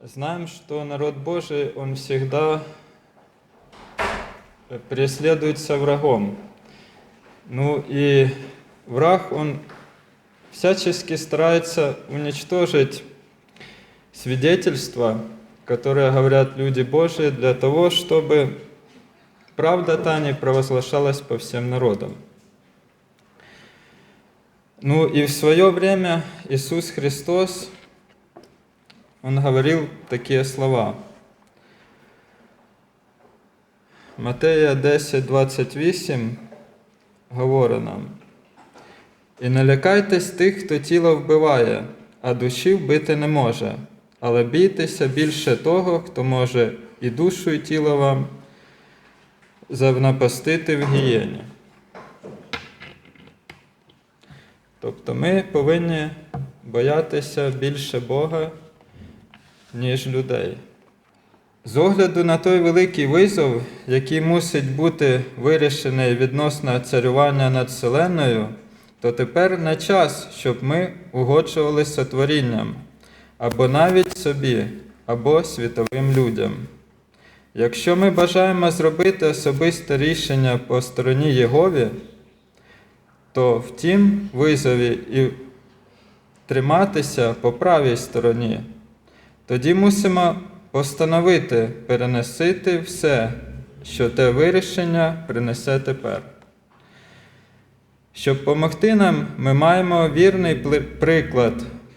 Знаем, что народ Божий, он всегда преследуется врагом. Ну и враг, он всячески старается уничтожить свидетельства, которые говорят люди Божии, для того, чтобы правда та не провозглашалась по всем народам. Ну и в свое время Иисус Христос, Он говорил такие слова. Матея 10, 28 говорить нам. І не лякайтесь тих, хто тіло вбиває, а душі вбити не може, але бійтеся більше того, хто може і душу, і тіло вам завнапастити в гієні. Тобто ми повинні боятися більше Бога, ніж людей. З огляду на той великий визов, який мусить бути вирішений відносно царювання над Вселеною, то тепер не час, щоб ми угоджувалися творінням, або навіть собі, або світовим людям. Якщо ми бажаємо зробити особисте рішення по стороні Єгові, то в тім визові і триматися по правій стороні, тоді мусимо постановити перенесити все, що те вирішення принесе тепер. Щоб помогти нам, ми маємо вірний приклад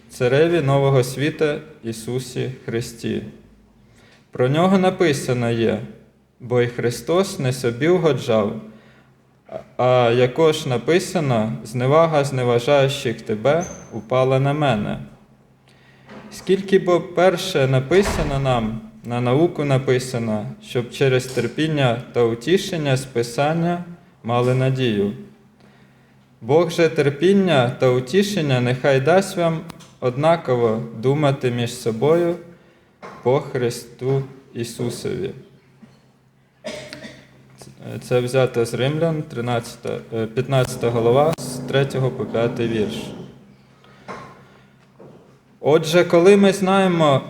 цареві Нового світа Ісусі Христі. Про нього написано є, бо і Христос не собі угоджав, а якож написано, зневага зневажаючих тебе упала на мене. Скільки бо перше написано нам, на науку написано, щоб через терпіння та утішення з Писання мали надію. Бог же терпіння та утішення нехай дасть вам однаково думати між собою по Христу Ісусові. Це взято з Римлян, 13, е, 15 голова, з 3 по 5 вірш. Отже, коли ми знаємо,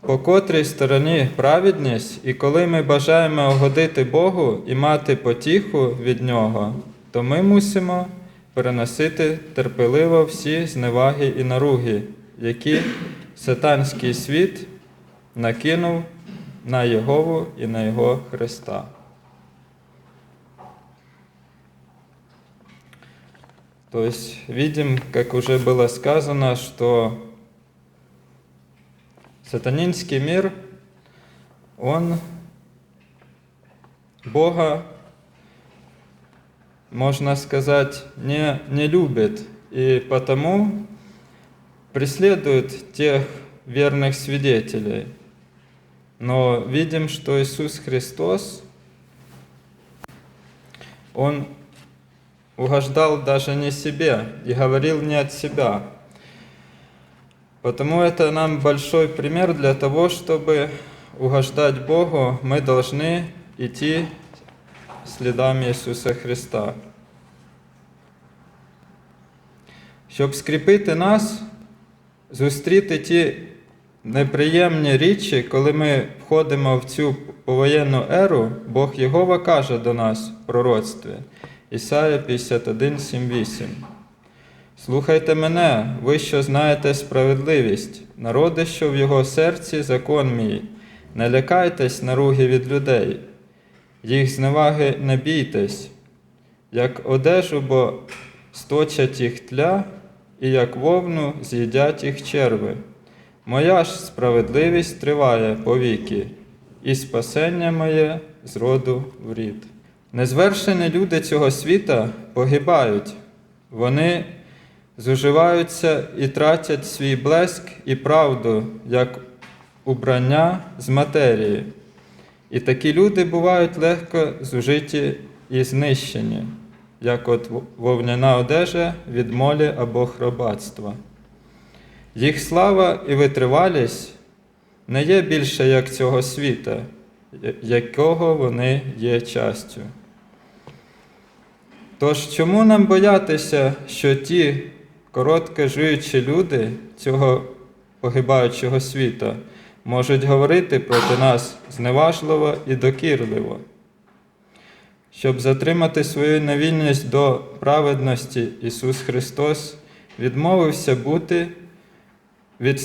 по котрій стороні праведність, і коли ми бажаємо угодити Богу і мати потіху від Нього, то ми мусимо переносити терпеливо всі зневаги і наруги, які сатанський світ накинув на Єгову і на Його Христа. То есть видим, как уже было сказано, что сатанинский мир, он Бога, можно сказать, не, не любит, и потому преследует тех верных свидетелей. Но видим, что Иисус Христос, Он угождал даже не себе и говорил не от себя. Потому это нам большой пример для того, чтобы угождать Богу, мы должны идти слідами Ісуса Христа. Щоб скріпити нас, зустріти ті неприємні річі, коли ми входимо в цю повоєнну еру, Бог Єгова каже до нас в пророцтві. Ісая 51, 7, 8. Слухайте мене, ви, що знаєте справедливість, народи, що в його серці закон мій, не лякайтесь наруги від людей, їх зневаги не бійтесь, як одежу, бо сточать їх тля, і як вовну з'їдять їх черви. Моя ж справедливість триває повіки, і спасення моє з роду в рід. Незвершені люди цього світа погибають, вони зуживаються і тратять свій блеск і правду, як убрання з матерії. І такі люди бувають легко зужиті і знищені, як от вовняна одежа від молі або хробатства. Їх слава і витривалість не є більше як цього світа, якого вони є частю. Тож чому нам боятися, що ті коротко живучі люди цього погибаючого світа можуть говорити проти нас зневажливо і докірливо. Щоб затримати свою невільність до праведності, Ісус Христос відмовився бути від,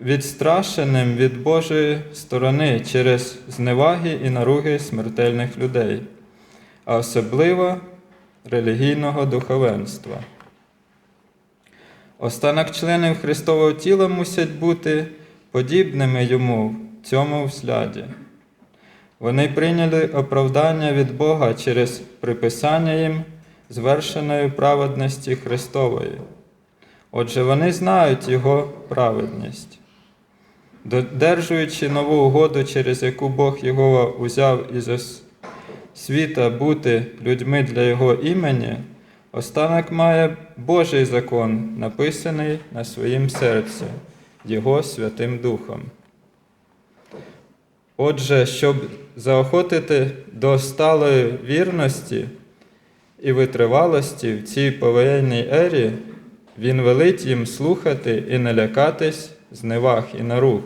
відстрашеним від Божої сторони через зневаги і наруги смертельних людей, а особливо релігійного духовенства. Останок членів Христового тіла мусять бути подібними йому в цьому взгляді. Вони прийняли оправдання від Бога через приписання їм звершеної праведності Христової. Отже, вони знають Його праведність. Додержуючи нову угоду, через яку Бог Його узяв із світа бути людьми для Його імені, останок має Божий закон, написаний на своїм серці, Його Святим Духом. Отже, щоб заохотити до сталої вірності і витривалості в цій повоєнній ері, він велить їм слухати і не лякатись зневаг і наруг,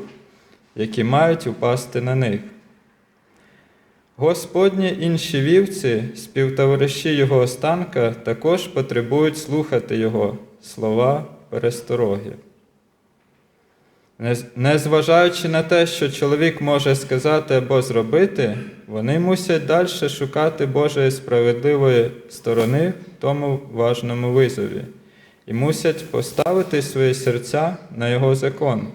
які мають упасти на них. Господні інші вівці, співтовариші його останка, також потребують слухати його слова перестороги. Незважаючи на те, що чоловік може сказати або зробити, вони мусять далі шукати Божої справедливої сторони в тому важному визові і мусять поставити свої серця на Його закон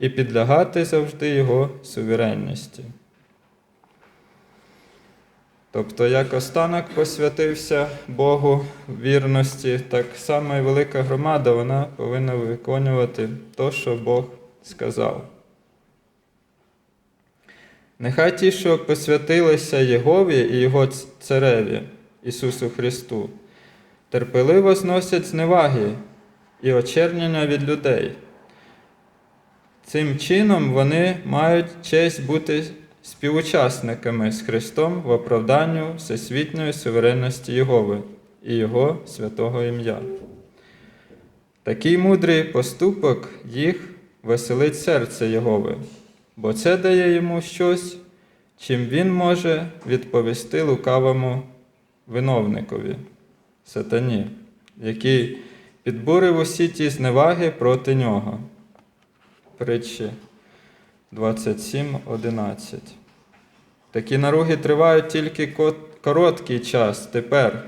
і підлягати завжди Його суверенності. Тобто, як останок посвятився Богу вірності, так само і велика громада вона повинна виконувати те, що Бог сказав. Нехай ті, що посвятилися Єгові і Його цареві, Ісусу Христу, терпеливо зносять зневаги і очернення від людей. Цим чином вони мають честь бути співучасниками з Христом в оправданню всесвітньої суверенності Єгови і Його святого ім'я. Такий мудрий поступок їх веселить серце Єгови, бо це дає йому щось, чим він може відповісти лукавому виновникові, сатані, який підбурив усі ті зневаги проти нього. Притчі 27.11. Такі наруги тривають тільки короткий час тепер.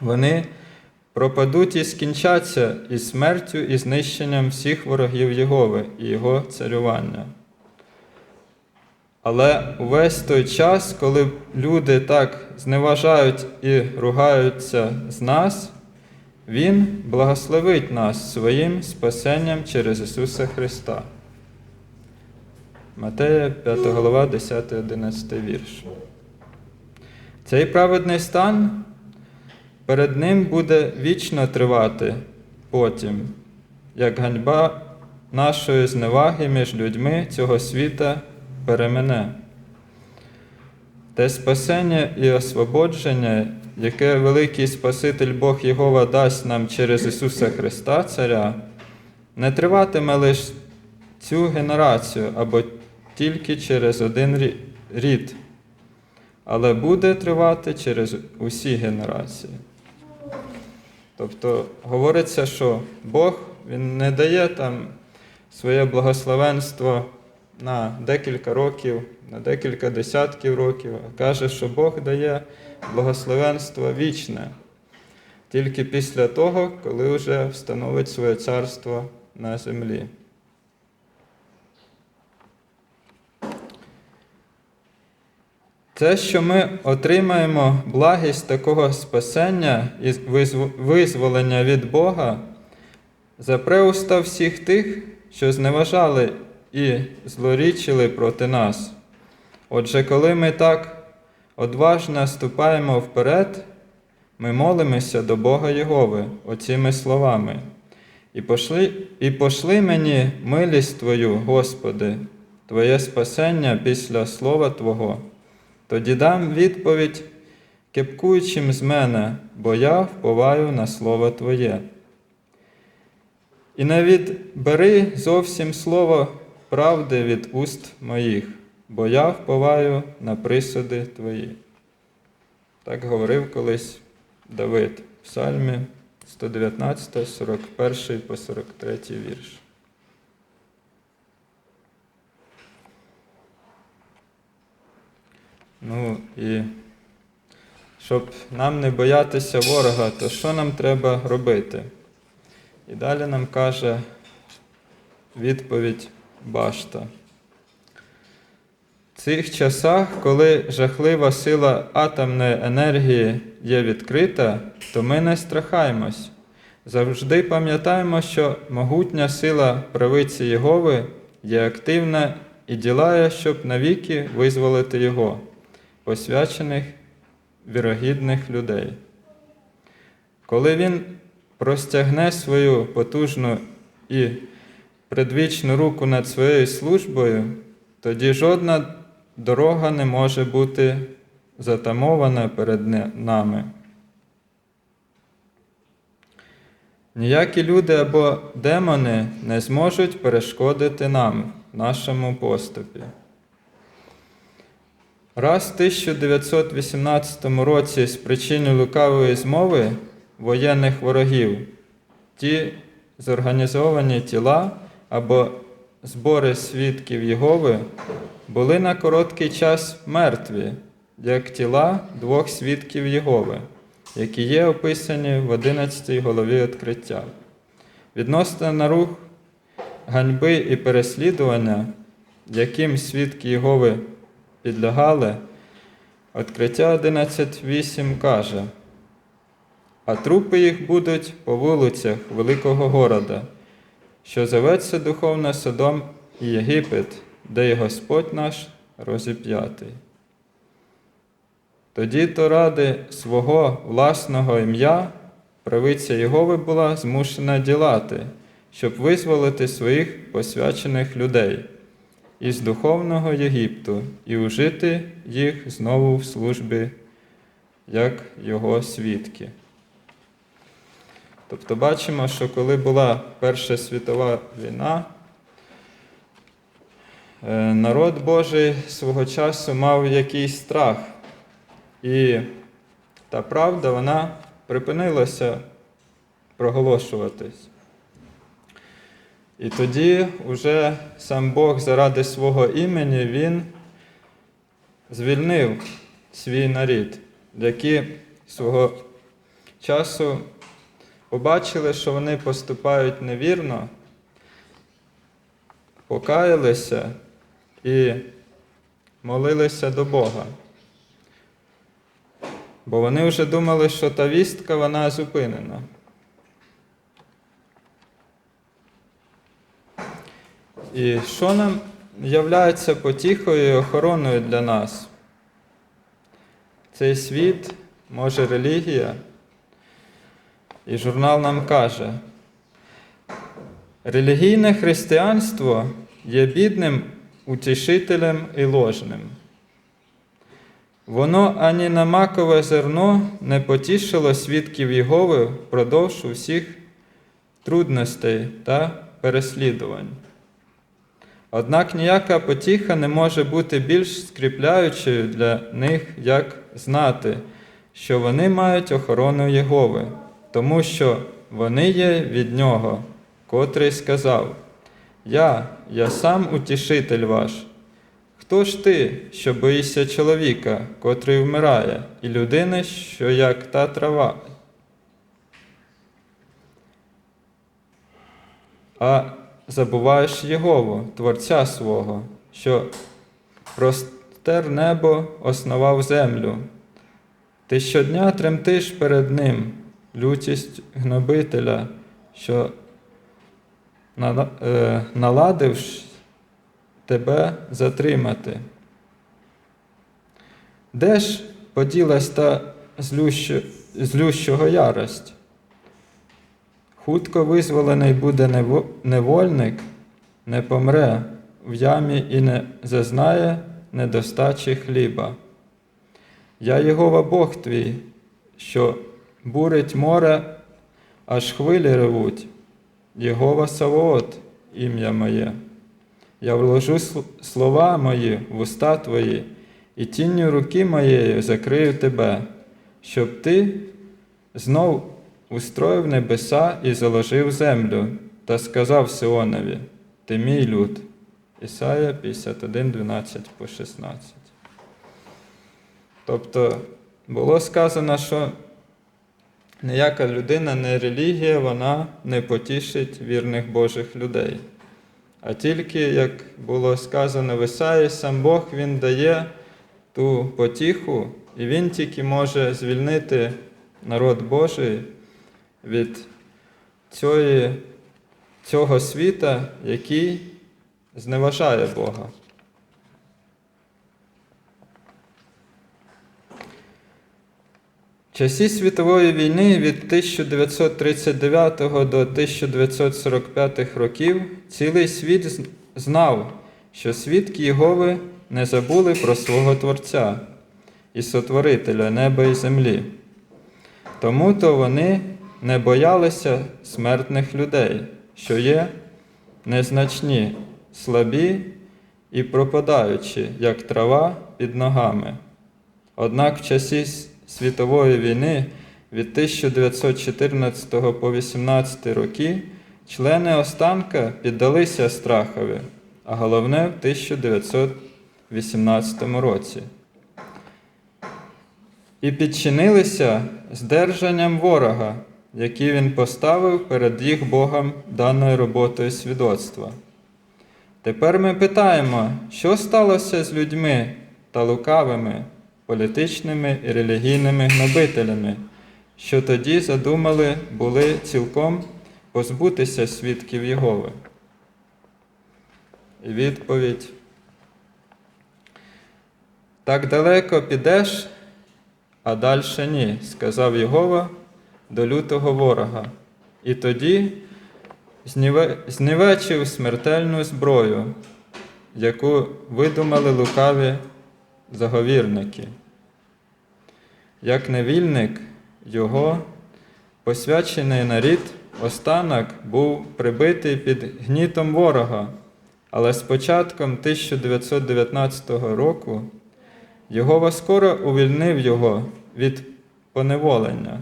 Вони пропадуть і скінчаться із смертю і знищенням всіх ворогів Єгови і Його царювання. Але увесь той час, коли люди так зневажають і ругаються з нас, Він благословить нас своїм спасенням через Ісуса Христа. Матея 5 глава, 10-11 вірш. Цей праведний стан перед ним буде вічно тривати потім, як ганьба нашої зневаги між людьми цього світа перемене. Те спасення і освободження, яке великий Спаситель Бог Єгова дасть нам через Ісуса Христа, Царя, не триватиме лише цю генерацію або тільки через один рід, але буде тривати через усі генерації. Тобто говориться, що Бог Він не дає там своє благословенство на декілька років, на декілька десятків років, а каже, що Бог дає благословенство вічне тільки після того, коли вже встановить своє царство на землі. Те, що ми отримаємо благість такого спасення і визволення від Бога, запре уста всіх тих, що зневажали і злорічили проти нас. Отже, коли ми так одважно ступаємо вперед, ми молимося до Бога Єгови оціми словами. І пошли, і пошли мені милість Твою, Господи, Твоє спасення після слова Твого. Тоді дам відповідь кепкуючим з мене, бо я вповаю на слово Твоє. І не відбери зовсім слово правди від уст моїх, бо я вповаю на присуди твої. Так говорив колись Давид в Псальмі 119, 41 по 43 вірш. Ну і щоб нам не боятися ворога, то що нам треба робити? І далі нам каже відповідь Башта. В цих часах, коли жахлива сила атомної енергії є відкрита, то ми не страхаємось. Завжди пам'ятаємо, що могутня сила правиці Єгови є активна і ділає, щоб навіки визволити Його, посвячених вірогідних людей. Коли Він простягне свою потужну і предвічну руку над своєю службою, тоді жодна дорога не може бути затамована перед нами. Ніякі люди або демони не зможуть перешкодити нам нашому поступі. Раз в 1918 році з причини лукавої змови воєнних ворогів ті зорганізовані тіла або збори свідків Єгови були на короткий час мертві, як тіла двох свідків Єгови, які є описані в 11 голові відкриття. Відносно на рух ганьби і переслідування, яким свідки Єгови підлягали, відкриття 11.8 каже, а трупи їх будуть по вулицях великого города, що зоветься духовно Содом і Єгипет, де й Господь наш розіп'ятий. Тоді то ради свого власного ім'я правиця Єгови була змушена ділати, щоб визволити своїх посвячених людей із духовного Єгипту і ужити їх знову в службі, як його свідки. Тобто бачимо, що коли була Перша світова війна, е, народ Божий свого часу мав якийсь страх, і та правда вона припинилася проголошуватись. І тоді вже сам Бог заради свого імені Він звільнив свій нарід, які свого часу побачили, що вони поступають невірно, покаялися і молилися до Бога. Бо вони вже думали, що та вістка вона зупинена. І що нам являється потіхою і охороною для нас? Цей світ, може релігія, і журнал нам каже, релігійне християнство є бідним утішителем і ложним. Воно ані на макове зерно не потішило свідків Єгови впродовж усіх трудностей та переслідувань. Однак ніяка потіха не може бути більш скріпляючою для них, як знати, що вони мають охорону Єгови, тому що вони є від Нього, котрий сказав: Я, я сам утішитель ваш. Хто ж ти, що боїшся чоловіка, котрий вмирає, і людини, що як та трава? А забуваєш Єгову, Творця свого, що простер небо основав землю. Ти щодня тремтиш перед Ним, лютість гнобителя, що е, наладив тебе затримати. Де ж поділась та злющого ярость? Хутко визволений буде невольник, не помре в ямі і не зазнає недостачі хліба. Я Єгова Бог твій, що бурить море, аж хвилі ревуть, Єгова Савоот, ім'я моє. Я вложу слова мої в уста твої, і тінню руки моєї закрию тебе, щоб ти знов устроїв небеса і заложив землю, та сказав Сионові, ти мій люд. Ісая 51, 12 по 16. Тобто було сказано, що ніяка людина, не релігія, вона не потішить вірних Божих людей. А тільки, як було сказано в Ісаї, сам Бог Він дає ту потіху, і Він тільки може звільнити народ Божий від цієї, цього світа, який зневажає Бога. Часі світової війни від 1939 до 1945 років цілий світ знав, що свідки Єгови не забули про свого Творця і Сотворителя неба і землі. Тому то вони не боялися смертних людей, що є незначні, слабі і пропадаючі, як трава під ногами. Однак в часі світової війни від 1914 по 18 роки члени останка піддалися страхові, а головне в 1918 році. І підчинилися здержанням ворога, який він поставив перед їх Богом даною роботою свідоцтва. Тепер ми питаємо, що сталося з людьми та лукавими, політичними і релігійними гнобителями, що тоді задумали були цілком позбутися свідків Єгови. І відповідь. Так далеко підеш, а далі ні, сказав Єгова до лютого ворога. І тоді зніве- знівечив смертельну зброю, яку видумали лукаві заговірники. Як невільник, його посвячений нарід останок був прибитий під гнітом ворога, але з початком 1919 року Єгова скоро увільнив його від поневолення.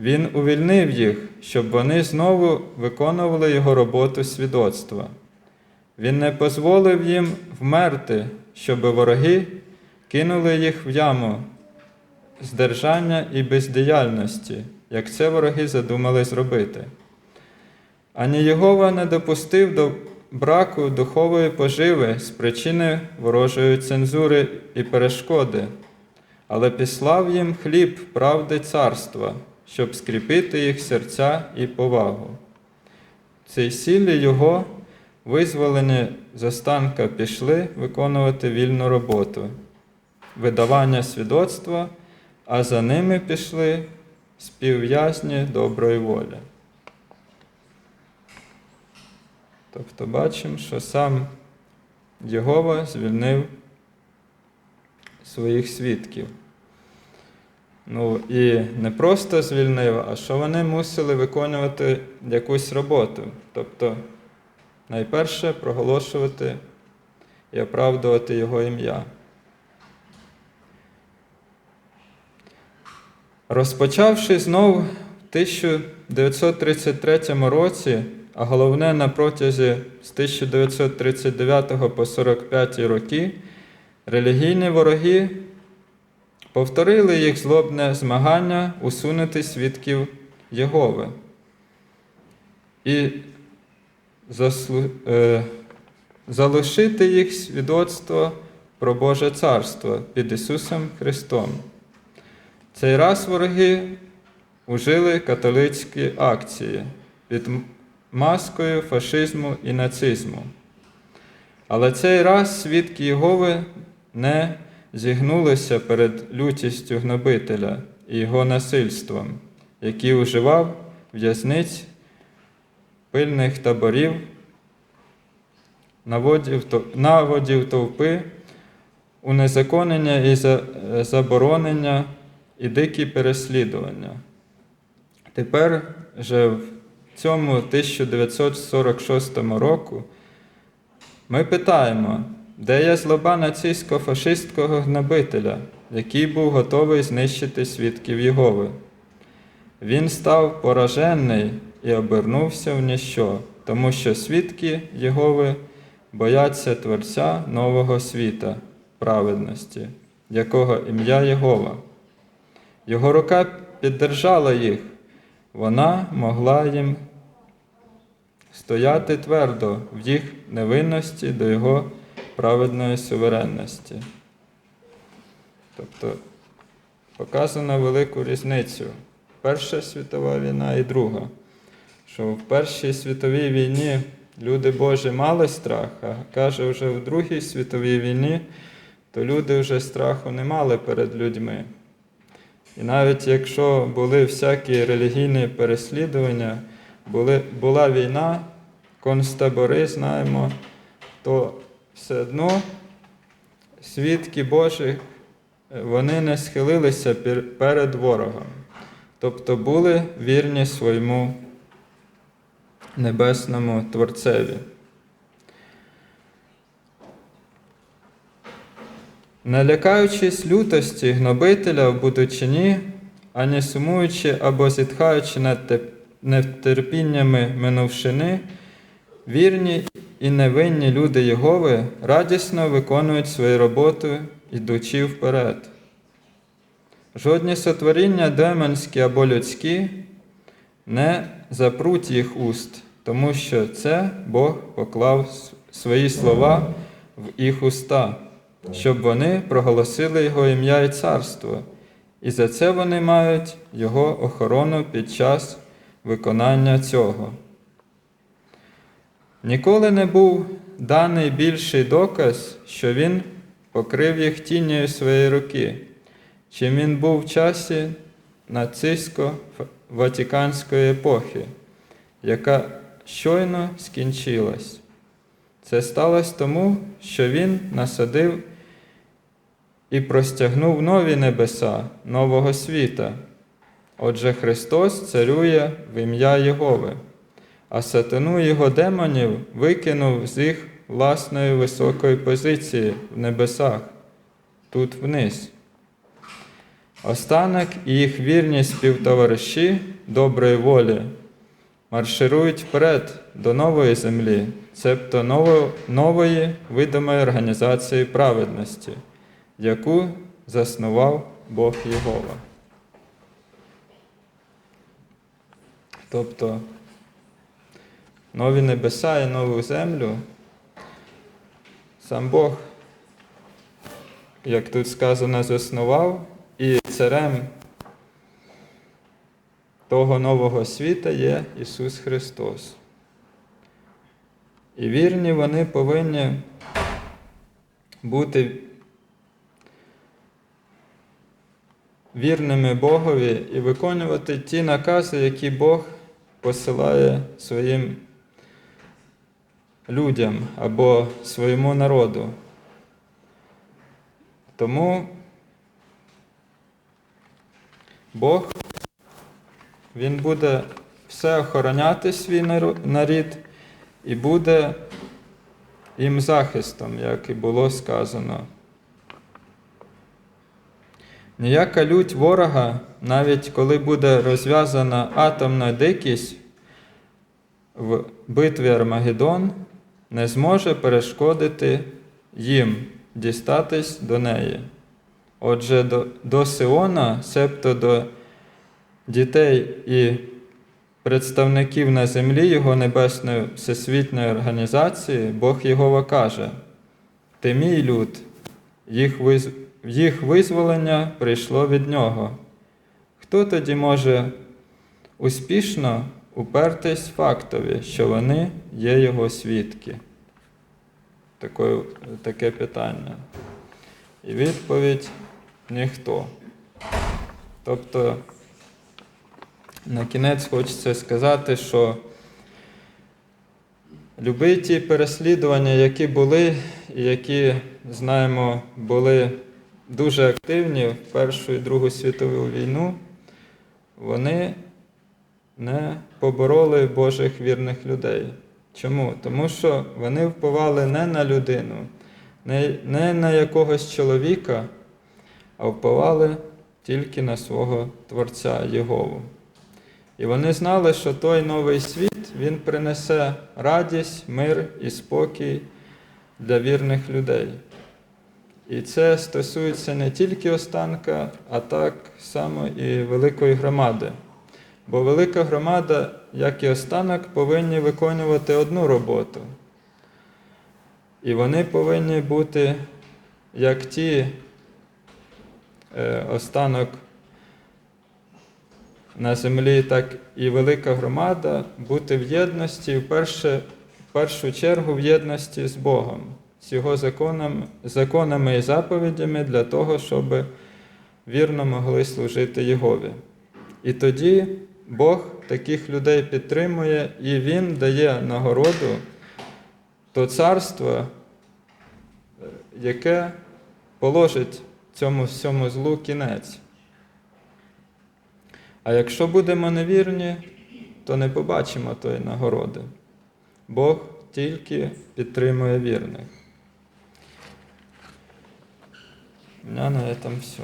Він увільнив їх, щоб вони знову виконували його роботу свідоцтва. Він не дозволив їм вмерти, щоб вороги кинули їх в яму здержання і бездіяльності, як це вороги задумали зробити. Ані Єгова не допустив до браку духової поживи з причини ворожої цензури і перешкоди, але післав їм хліб правди царства, щоб скріпити їх серця і повагу. Цей сілі його визволені з останка пішли виконувати вільну роботу, видавання свідоцтва, а за ними пішли співв'язні доброї волі. Тобто бачимо, що сам Єгова звільнив своїх свідків. Ну і не просто звільнив, а що вони мусили виконувати якусь роботу. Тобто, найперше проголошувати і оправдувати Його ім'я. Розпочавши знов в 1933 році, а головне на протязі з 1939 по 45 роки, релігійні вороги повторили їх злобне змагання усунути свідків Єгови і е... залишити їх свідоцтво про Боже Царство під Ісусом Христом. Цей раз вороги ужили католицькі акції під маскою фашизму і нацизму. Але цей раз свідки Єгови не зігнулися перед лютістю гнобителя і його насильством, який уживав в'язниць пильних таборів, наводів, товпи, унезаконення і заборонення і дикі переслідування. Тепер же в цьому 1946 року Ми питаємо, де є злоба нацистсько-фашистського гнобителя, який був готовий знищити свідків Єгови. Він став поражений і обернувся в ніщо, тому що свідки Єгови бояться Творця нового світа, праведності, якого ім'я Єгова. Його рука піддержала їх, вона могла їм стояти твердо в їх невинності до Його праведної суверенності. Тобто показано велику різницю. Перша світова війна і друга. Що в Першій світовій війні люди Божі мали страх, а каже, вже в Другій світовій війні, то люди вже страху не мали перед людьми. І навіть якщо були всякі релігійні переслідування, були, була війна, концтабори, знаємо, то все одно свідки Божі е, вони не схилилися перед ворогом, тобто були вірні своєму небесному Творцеві. Не лякаючись лютості гнобителя в будучині, ані сумуючи або зітхаючи над нетерпіннями минувшини, вірні і невинні люди Єгови радісно виконують свою роботу, ідучи вперед. Жодні сотворіння демонські або людські не запруть їх уст, тому що це Бог поклав свої слова в їх уста, щоб вони проголосили Його ім'я і царство, і за це вони мають Його охорону під час виконання цього. Ніколи не був даний більший доказ, що він покрив їх тінню своєї руки, чим він був в часі нацистсько-ватиканської епохи, яка щойно скінчилась. Це сталося тому, що він насадив і простягнув нові небеса, нового світа. Отже, Христос царює в ім'я Єгови, а сатану його демонів викинув з їх власної високої позиції в небесах, тут вниз. Останок і їх вірні співтовариші доброї волі марширують вперед до нової землі, цебто ново- нової видимої організації праведності, яку заснував Бог Єгова. Тобто нові небеса і нову землю сам Бог, як тут сказано, заснував, і царем того нового світа є Ісус Христос. І вірні вони повинні бути вірними Богові і виконувати ті накази, які Бог посилає своїм людям або своєму народу. Тому Бог він буде все охороняти свій нарід і буде їм захистом, як і було сказано. Ніяка лють ворога, навіть коли буде розв'язана атомна дикість в битві Армагеддон, не зможе перешкодити їм дістатись до неї. Отже, до, до Сиона, себто до дітей і представників на землі Його Небесної Всесвітньої організації, Бог Єгова каже: Ти мій люд, їх, виз... їх визволення прийшло від нього. Хто тоді може успішно упертись фактові, що вони є його свідки? Таке, таке питання. І відповідь ніхто. Тобто, на кінець хочеться сказати, що любі ті переслідування, які були, і які, знаємо, були дуже активні в Першу і Другу світову війну, вони не побороли Божих вірних людей. Чому? Тому що вони впливали не на людину, не, не на якогось чоловіка, а впливали тільки на свого Творця Єгову. І вони знали, що той новий світ він принесе радість, мир і спокій для вірних людей. І це стосується не тільки останка, а так само і великої громади. Бо велика громада, як і останок, повинні виконувати одну роботу. І вони повинні бути як ті е, останок на землі, так і велика громада, бути в єдності, в, першу чергу в єдності з Богом, з Його законом, законами і заповідями для того, щоб вірно могли служити Єгові. І тоді Бог таких людей підтримує і Він дає нагороду то царство, яке положить цьому всьому злу кінець. А якщо будемо невірні, то не побачимо тої нагороди. Бог тільки підтримує вірних. У мене на этом все.